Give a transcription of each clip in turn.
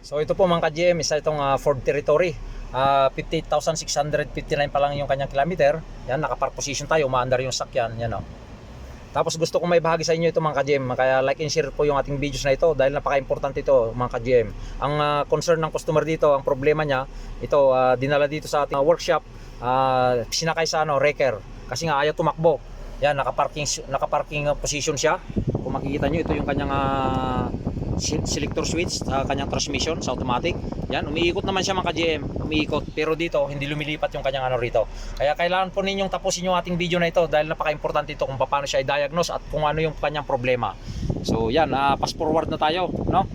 So ito po mga ka-GM, isa itong ah, Ford Territory. Ah, 58,659 pa lang yung kanyang kilometer. Yan, nakapark position tayo, umaandar yung sakyan. Yan o. Tapos gusto kong may bahagi sa inyo ito mga ka-GM. Kaya like and share po yung ating videos na ito dahil napaka-importante ito mga ka-GM. Ang ah, concern ng customer dito, ang problema niya, ito ah, dinala dito sa ating ah, workshop, ah, sinakay sa ano, wrecker. Kasi nga ayaw tumakbo. Yan, nakaparking, nakaparking position siya. Kung makikita nyo, ito yung kanyang si- selector switch sa kanyang transmission sa automatic. Yan, umiikot naman siya mga ka-GM, umiikot. Pero dito, hindi lumilipat yung kanyang ano rito. Kaya kailangan po ninyong tapusin yung ating video na ito dahil napaka-importante ito kung paano siya i-diagnose at kung ano yung kanyang problema. So yan, ah, fast forward na tayo, no?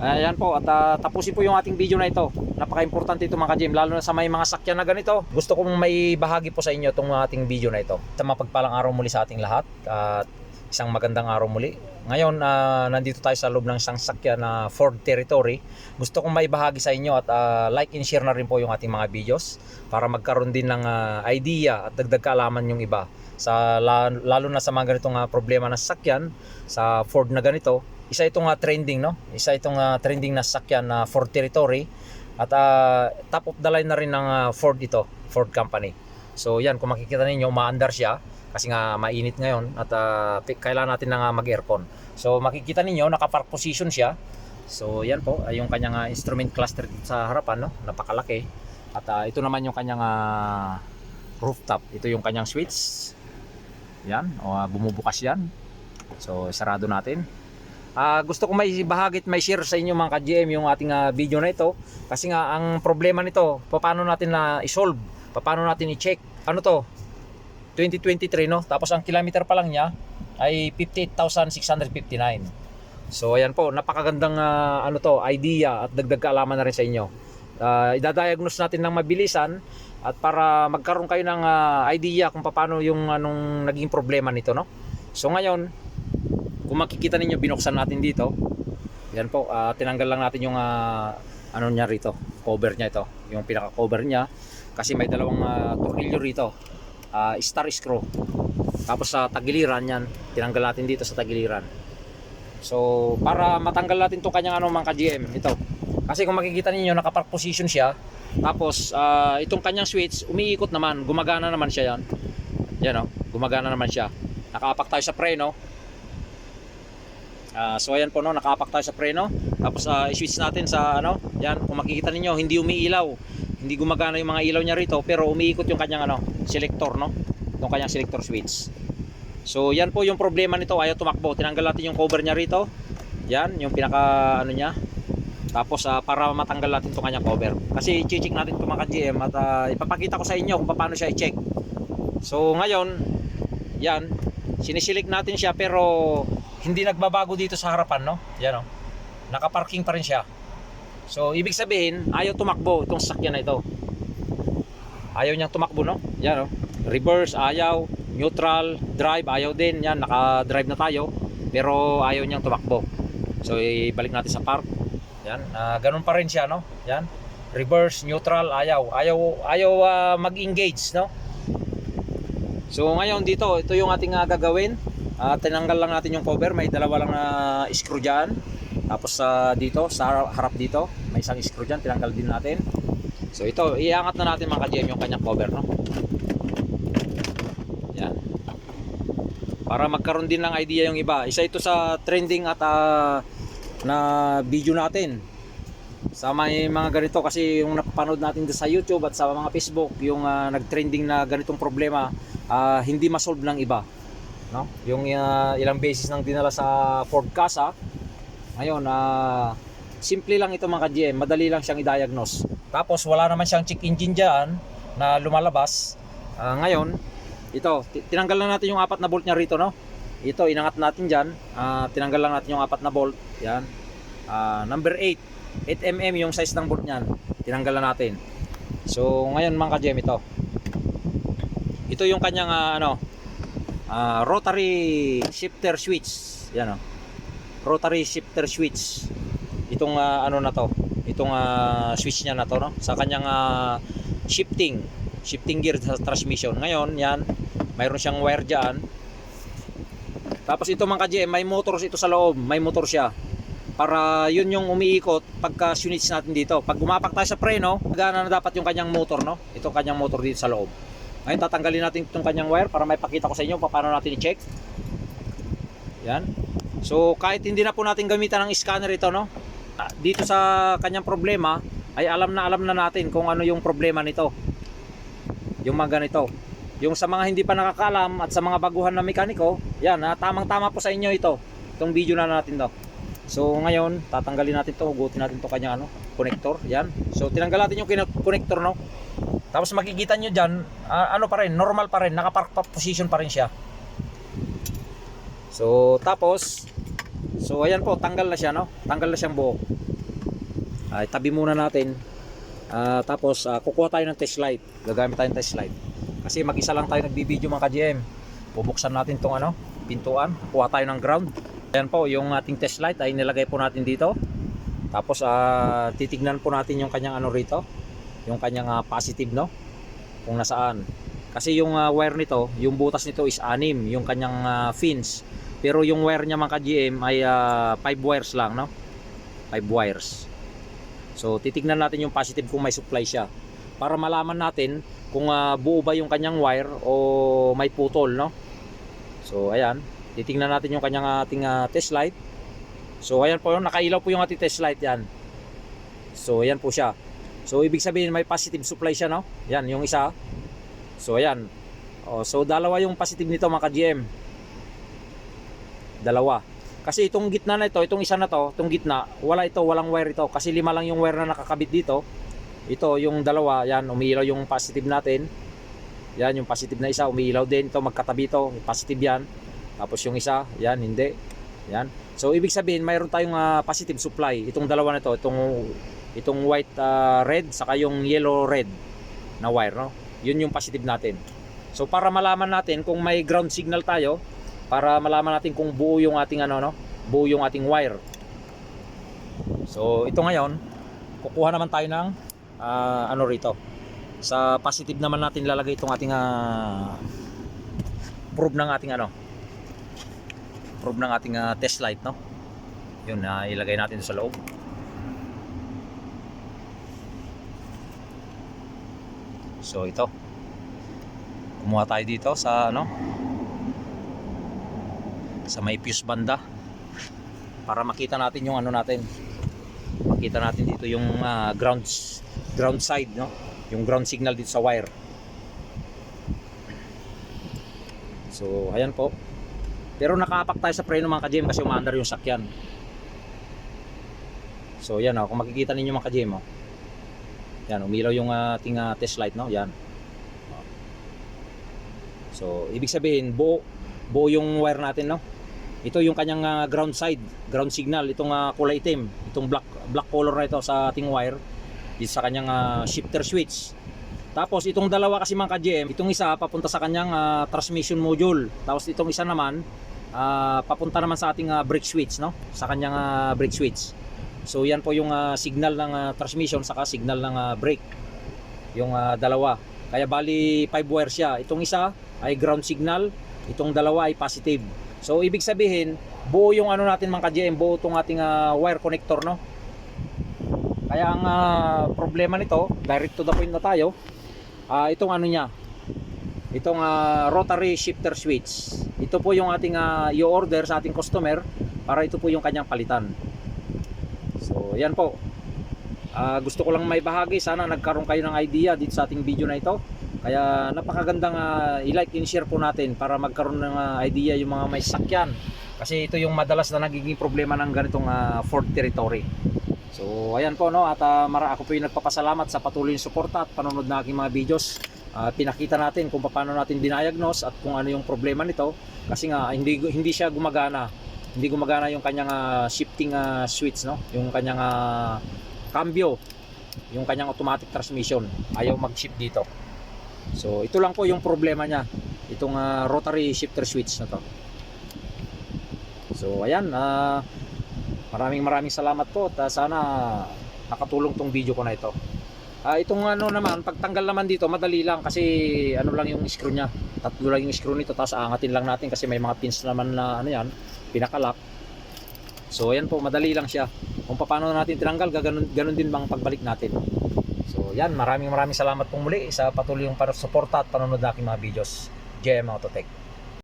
Ayan po, at ah, tapusin po yung ating video na ito. Napaka-importante ito mga ka-GM, lalo na sa may mga sakyan na ganito. Gusto kong may bahagi po sa inyo itong ating video na ito. Sa mapagpalang araw muli sa ating lahat at isang magandang araw muli. Ngayon, ah, nandito tayo sa loob ng isang sakyan na Ford Territory. Gusto kong maibahagi sa inyo at ah, like and share na rin po yung ating mga videos para magkaroon din ng ah, idea at dagdag kaalaman yung iba. Sa, la- lalo na sa mga ganitong ah, problema ng sakyan sa Ford na ganito, isa itong ah, trending, no? Isa itong ah, trending na sakyan na Ford Territory at ah, top of the line na rin ng ah, Ford ito, Ford Company. So yan, kung makikita ninyo, umaandar siya kasi nga mainit ngayon at ah, pi- kailangan natin na nga mag-aircon. So makikita ninyo, naka-park position siya. So yan po, ay yung kanyang ah, instrument cluster sa harapan, no? napakalaki. At ah, ito naman yung kanyang ah, rooftop. Ito yung kanyang switch. Yan, o, ah, bumubukas yan. So sarado natin. Ah, gusto ko may bahagi at may share sa inyo mga ka-GM yung ating ah, video na ito kasi nga ang problema nito, paano natin na i-solve, paano natin i-check. Ano to? 2023 no? Tapos ang kilometer pa lang niya ay 58,659. So ayan po, napakagandang ah, ano to, idea at dagdag kaalaman na rin sa inyo. Ah, idadiagnose natin ng mabilisan at para magkaroon kayo ng ah, idea kung paano yung anong naging problema nito no. So ngayon, kung makikita ninyo binuksan natin dito. Yan po, ah, tinanggal lang natin yung ah, ano niya rito, cover niya ito, yung pinaka cover niya kasi may dalawang ah, tornilyo rito. Ah, star screw. Tapos sa tagiliran yan, tinanggal natin dito sa tagiliran. So, para matanggal natin 'tong kanyang ano mga ka-GM, ito. Kasi kung makikita ninyo, naka-park position siya. Tapos, ah, itong kanyang switch, umiikot naman, gumagana naman siya yan. Yan oh, gumagana naman siya. Nakaapak tayo sa preno. Ah, so ayan po no, nakaapak tayo sa preno. Tapos ah, i-switch natin sa ano, yan, kung makikita ninyo, hindi umiilaw. Hindi gumagana yung mga ilaw niya rito, pero umiikot yung kanyang ano, selector no. Yung kanyang selector switch. So yan po yung problema nito, ayaw tumakbo. Tinanggal natin yung cover niya rito. Yan, yung pinaka ano niya. Tapos ah, para matanggal natin itong kanyang cover. Kasi i-check natin itong mga GM at ah, ipapakita ko sa inyo kung paano siya i-check. So ngayon, yan, sinisilik natin siya pero hindi nagbabago dito sa harapan, no? Yan, oh. Nakaparking pa rin siya. So, ibig sabihin, ayaw tumakbo itong sasakyan na ito. Ayaw niyang tumakbo, no? Yan, oh. Reverse, ayaw. Neutral, drive, ayaw din. Yan, naka-drive na tayo. Pero ayaw niyang tumakbo. So, ibalik natin sa park. Yan, ah, ganun pa rin siya, no? Yan. Reverse, neutral, ayaw. Ayaw, ayaw ah, mag-engage, no? So ngayon dito, ito yung ating ah, gagawin. Ah, tinanggal lang natin yung cover, may dalawa lang na screw diyan. Tapos sa dito, sa harap dito, may isang screw diyan, tinanggal din natin. So ito, iangat na natin mga ka-GM yung kanyang cover, no? Yan. Para magkaroon din ng idea yung iba. Isa ito sa trending at ah, na video natin. Sa may mga ganito kasi yung napapanood natin sa YouTube at sa mga Facebook, yung ah, nag-trending na ganitong problema, ah, hindi ma-solve ng iba. No? Yung ah, ilang beses nang dinala sa Ford Casa, ngayon, ah, simple lang ito mga GM, madali lang siyang i-diagnose. Tapos wala naman siyang check engine dyan na lumalabas. Ah, ngayon, ito, ti- tinanggal lang natin yung apat na bolt niya rito, no? Ito, inangat natin dyan. Ah, tinanggal lang natin yung apat na bolt. Yan. Ah, number 8. 8 mm yung size ng bolt niyan. Tinanggal na natin. So, ngayon mga ka-GM ito. Ito yung kanyang ah, ano, ah, rotary shifter switch. Yan oh. Rotary shifter switch. Itong ah, ano na to. Itong ah, switch niya na to no. Sa kanyang ah, shifting, shifting gear sa transmission. Ngayon, yan, mayroon siyang wire diyan. Tapos ito mga ka-GM, may motor ito sa loob, may motor siya. para yun yung umiikot pagka units natin dito. Pag gumapak tayo sa preno, gana na dapat yung kanyang motor, no? Itong kanyang motor dito sa loob. Ngayon tatanggalin natin itong kanyang wire para may pakita ko sa inyo pa- paano natin i-check. Yan. So kahit hindi na po natin gamitan ng scanner ito, no? Dito sa kanyang problema ay alam na alam na natin kung ano yung problema nito. Yung mga ganito. Yung sa mga hindi pa nakakalam at sa mga baguhan na mekaniko, yan, ah, tamang-tama po sa inyo ito. Itong video na natin to. So ngayon, tatanggalin natin to, hugutin natin to kanya ano, connector, yan. So tinanggal natin yung connector no. Tapos makikita nyo dyan, ah, ano pa rin, normal pa rin, nakapark pa position pa rin siya. So tapos, so ayan po, tanggal na siya no, tanggal na siyang buo. Ay, tabi muna natin. Ah, tapos ah, kukuha tayo ng test light. Gagamit tayo ng test light. Kasi mag-isa lang tayo nagbibideo mga ka-GM. Bubuksan natin tong ano, pintuan. Kuha tayo ng ground. Ayan po, yung ating test light ay nilagay po natin dito. Tapos ah, titignan po natin yung kanyang ano rito. Yung kanyang ah, positive no. Kung nasaan. Kasi yung ah, wire nito, yung butas nito is anim, yung kanyang ah, fins. Pero yung wire niya mga ka-GM ay 5 wires lang no. 5 wires. So titignan natin yung positive kung may supply siya para malaman natin kung ah, buo ba yung kanyang wire o may putol no. So ayan, titingnan natin yung kanyang ating ah, test light. So ayan po yung nakailaw po yung ating test light yan. So ayan po siya. So ibig sabihin may positive supply siya no. Yan yung isa. So ayan. Oh, so dalawa yung positive nito mga ka-GM. Dalawa. Kasi itong gitna na ito, itong isa na to, itong gitna, wala ito, walang wire ito. Kasi lima lang yung wire na nakakabit dito. Ito, yung dalawa, yan, umiilaw yung positive natin. Yan, yung positive na isa, umiilaw din. Ito, magkatabi ito, positive yan. Tapos yung isa, yan, hindi. Yan. So, ibig sabihin, mayroon tayong ah, positive supply. Itong dalawa na ito, itong, itong white ah, red, saka yung yellow red na wire, no? Yun yung positive natin. So, para malaman natin kung may ground signal tayo, para malaman natin kung buo yung ating ano no? Buo yung ating wire. So ito ngayon kukuha naman tayo ng ah, ano rito. Sa positive naman natin lalagay itong ating ah, probe ng ating ano. Probe ng ating ah, test light no? Yun na ilagay natin sa loob. So ito. Kumuha tayo dito sa ano sa may fuse banda. Para makita natin yung ano natin. Makita natin dito yung ah, ground ground side no? Yung ground signal dito sa wire. So ayan po. Pero nakaapak tayo sa preno mga ka-GM kasi umaandar yung sakyan. So yan oh, kung makikita ninyo mga ka-GM oh. yan umilaw yung ating ah, test light no? Yan so ibig sabihin buo buo yung wire natin no ito yung kanyang ah, ground side, ground signal, itong ah, kulay itim, itong black black color na ito sa ating wire dito sa kanyang ah, shifter switch. Tapos itong dalawa kasi mga ka-GM, itong isa papunta sa kanyang ah, transmission module. Tapos itong isa naman ah, papunta naman sa ating ah, brake switch, no? Sa kanyang ah, brake switch. So yan po yung ah, signal ng ah, transmission saka signal ng ah, brake. Yung ah, dalawa. Kaya bali 5 wires siya. Itong isa ay ground signal, itong dalawa ay positive. So ibig sabihin, buo yung ano natin mga ka-GM, buo itong ating ah, wire connector no. Kaya ang ah, problema nito, direct to the point na tayo, ah, itong ano niya, itong ah, rotary shifter switch. Ito po yung ating ah, i-order sa ating customer para ito po yung kanyang palitan. So yan po. Ah, gusto ko lang may bahagi, sana nagkaroon kayo ng idea dito sa ating video na ito. Kaya napakagandang ah, i-like and share po natin para magkaroon ng ah, idea yung mga may sakyan. Kasi ito yung madalas na nagiging problema ng ganitong ah, Ford territory. So ayan po no at ah, mara ako po yung nagpapasalamat sa patuloy na suporta at panonood ng aking mga videos. Ah, pinakita natin kung paano natin dinayagnos at kung ano yung problema nito kasi nga hindi hindi siya gumagana. Hindi gumagana yung kanyang ah, shifting ah, switch no, yung kanyang ah, cambio, yung kanyang automatic transmission. Ayaw mag-shift dito. So ito lang po yung problema niya. Itong ah, rotary shifter switch na to. So ayan, ah, maraming maraming salamat po at ah, sana nakatulong tong video ko na ito. Ah, itong ano naman, pagtanggal naman dito, madali lang kasi ano lang yung screw niya. Tatlo lang yung screw nito, tapos aangatin lang natin kasi may mga pins naman na ano yan, pinakalak. So yan po, madali lang siya. Kung paano natin tinanggal, gaganon, ganun din bang pagbalik natin. Yan, maraming maraming salamat pong muli sa patuloy yung suporta at panonood ng aking mga videos. JM Autotech.